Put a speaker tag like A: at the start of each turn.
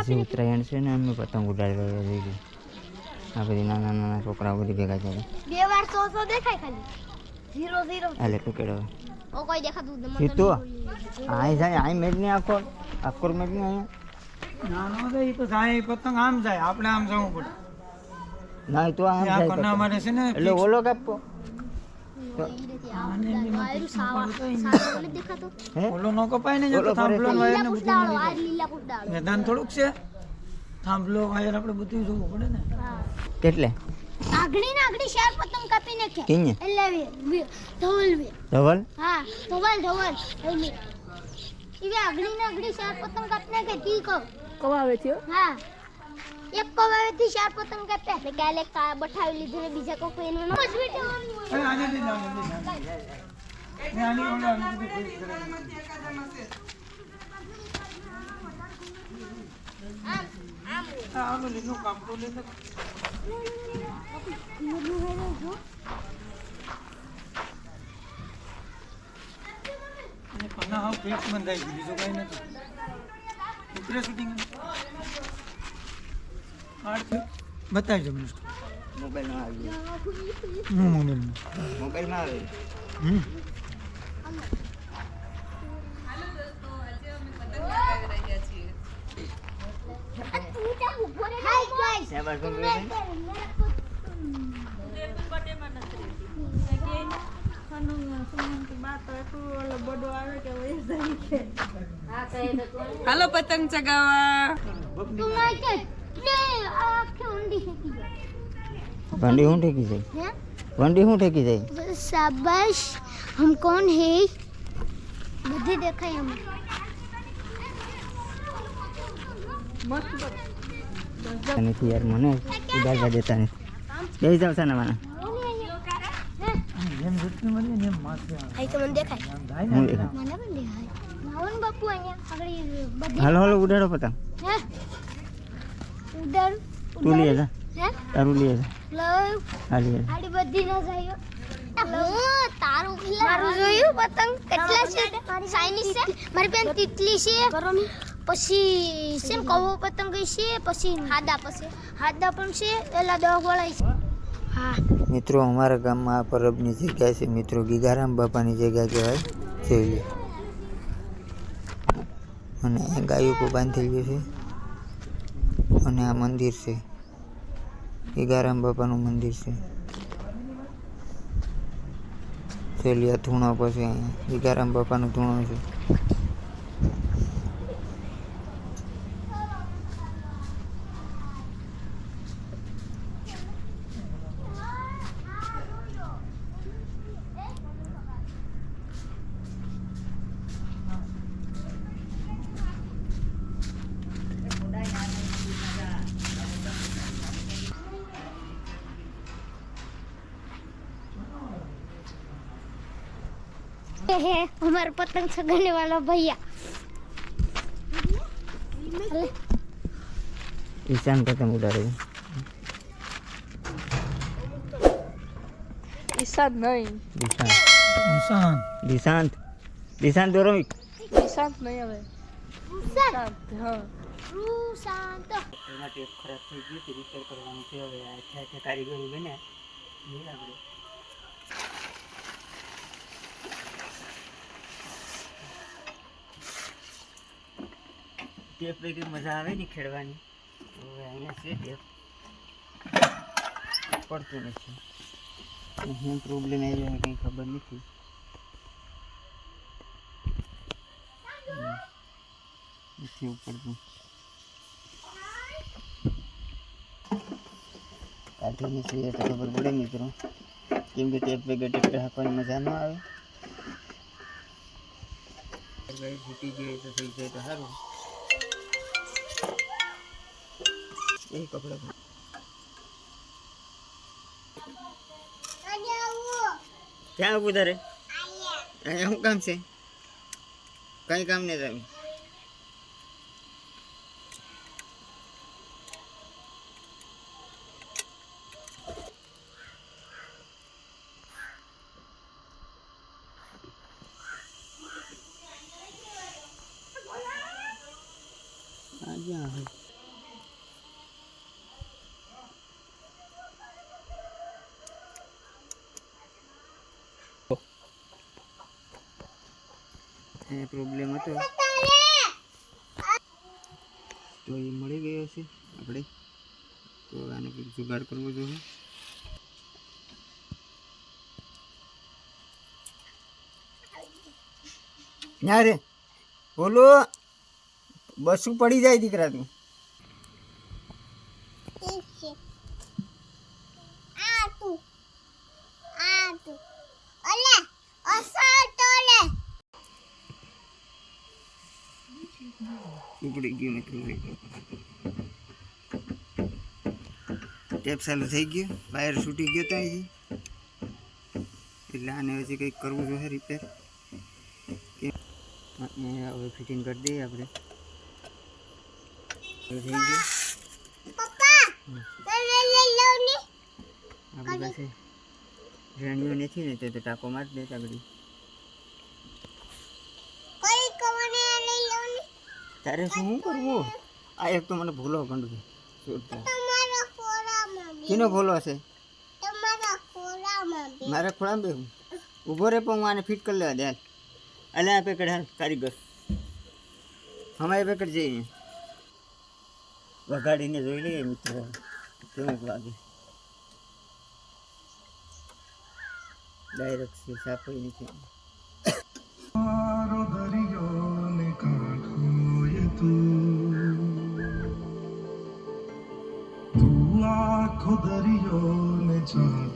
A: આજે ઉત્તરાયણ છે ને અમે પતંગ ઉડાડી રહ્યા છીએ આ બધી નાના નાના છોકરાઓ બધી ભેગા થાય
B: બે વાર સો સો દેખાય ખાલી. Zero zero.
A: એટલે તું કેડો
B: ઓ કોઈ દેખાતું નથી.
A: આય જાય આય મેજ નહીં આખો. આખો મેજ ને અહીંયા
C: નાનો તો એ તો જાય પતંગ આમ જાય આપણે આમ જવું પડે.
A: ના તો આમ જાય
C: કોના મારે છે ને
A: એટલે ઓલો કાપો.
C: ઓલો નો કપાય ને
A: ઓલો
C: થાંભલો વાયર ને બધું
B: પૂછડાળો આ લીલા પૂછડાળો
C: મેદાન થોડુંક છે. થાંભલો વાયર આપણે બધું જોવું પડે ને.
A: કેટલે?
B: આગળી ને આગળી ચાર પતંગ કાપી નાખે
A: કિંજે
B: એટલે ધવલ
A: ધવલ?
B: હા ધવલ ધવલ. ઈ વે ને આગળી ચાર પતંગ કાપી નાખે તી કહો
D: કવાવે છે
B: હા. એક કવાવે થી ચાર પતંગ કાપ્યા એટલે કાલે બઠાવી લીધું ને બીજા કોઈ એનું નો જ બેઠવાનું
C: દે દે, દે. પન્ના ફિક્સ બંધાઈ ગયું બીજું કઈ નથી. ઉતરે શૂટિંગ. બતાવજો મને
A: મોબાઈલમાં
B: Mobile na Halo petang cagawa. Tunggu aja. Nih.
A: વંડી હું ઠેકી જાય વંડી હું ઠેકી જાય
B: શાબાશ હમ કોણ હે બધી દેખાય અમે
A: નથી યાર મને ઉડાડવા દેતા નહીં બે જાવ
C: છે ને
B: મને
A: હાલો હાલો ઉડાડો પતંગ તું
B: લઈએ
A: તારું
B: લઈએ
A: હાલી
B: આડી બધી ના જાય. હું તારું મારું જોયું પતંગ? કેટલા છે? ચાઇનીઝ છે? મારી બેન તિતલી છે. પછી સેમ કવો પતંગ છે? પછી હાદા પછી. હાદા પણ છે એલા દહ વળાય છે. હા.
A: મિત્રો અમારા ગામમાં આ પરબની જગ્યા છે. મિત્રો ગીગારામ બાપાની જગ્યા કહેવાય. છે અને ગાયું બાંધેલું છે. અને આ મંદિર છે. ગીગારામ બાપાનું મંદિર છે. થેલિયા ધૂણો પછી અહીંયા ગીગારામ બાપાનું ધૂણો છે.
B: है हमारा पतंग छगाने वाला भैया अरे,
A: ઈશાન પતંગ ઉડાડે છે.
D: ઈશાન નહીં
A: દિશાંત
C: નિશાન
A: દિશાંત દિશાંત દોરમિક
D: ઈશાંત નહીં હવે
B: રૂસાન
D: શાંત હા
B: રૂસાન તો
A: એમાં ટેપ ખરાબ થઈ ગયું તે રિપેર કરવાનું છે હવે આ છે છે કારીગરો બને નહીં આપણે ટેપ લઈ મજા આવે ને ખેડવાની હવે અહીંયા છે ટેપ પડતું નથી અને શું પ્રોબ્લેમ આવી રહ્યો કંઈ ખબર નથી હમ. નથી ઉપડતું કાઢીને છીએ તો ખબર પડે મિત્રો કેમ કે ટેપ વગર ટેપ હાંકવાની મજા ન આવે જીતી જાય તો થઈ જાય તો સારું यही पकड़ो क्या आप उधर है? आया हूँ काम से? कहीं काम नहीं था Yeah. હોય એ પ્રોબ્લેમ હતો. તો એ મળી ગયો છે આપણે. તો આનો કંઈક જુગાડ કરવો જોઈએ. ના રે. બોલો. બસું પડી જાય દીકરા તું ઉપડી ગયું મિત્રો ટેપ ચાલુ થઈ ગયું વાયર છૂટી ગયો ત્યાં એટલે આને હજી કંઈક કરવું જોઈએ રિપેર હવે ફિટિંગ કરી દઈએ આપણે હવે થઈ ગયું
B: પપ્પા તને લઈ લઉં ની
A: આપણી પાસે રેણીઓ નથી ને તો તો ટાંકો મારી દે આગળ તારે શું શું કરવું? આ એક તો મને ભૂલો
B: ખોરામાં
A: કેનો ભૂલો
B: હશે?
A: મારા ખોળામાં બેહું ઊભો રે પણ હું આને ફિટ કરી લેવા દે. અલે આ પેકેટ હાલ કારીગર. અમારે પેકેટ જઈએ વગાડીને જોઈ લઈએ મિત્રો. કેવું લાગે? ડાયરેક્ટ છે સાપડી નથી
E: તું. આખો દરિયો ને ચાંદ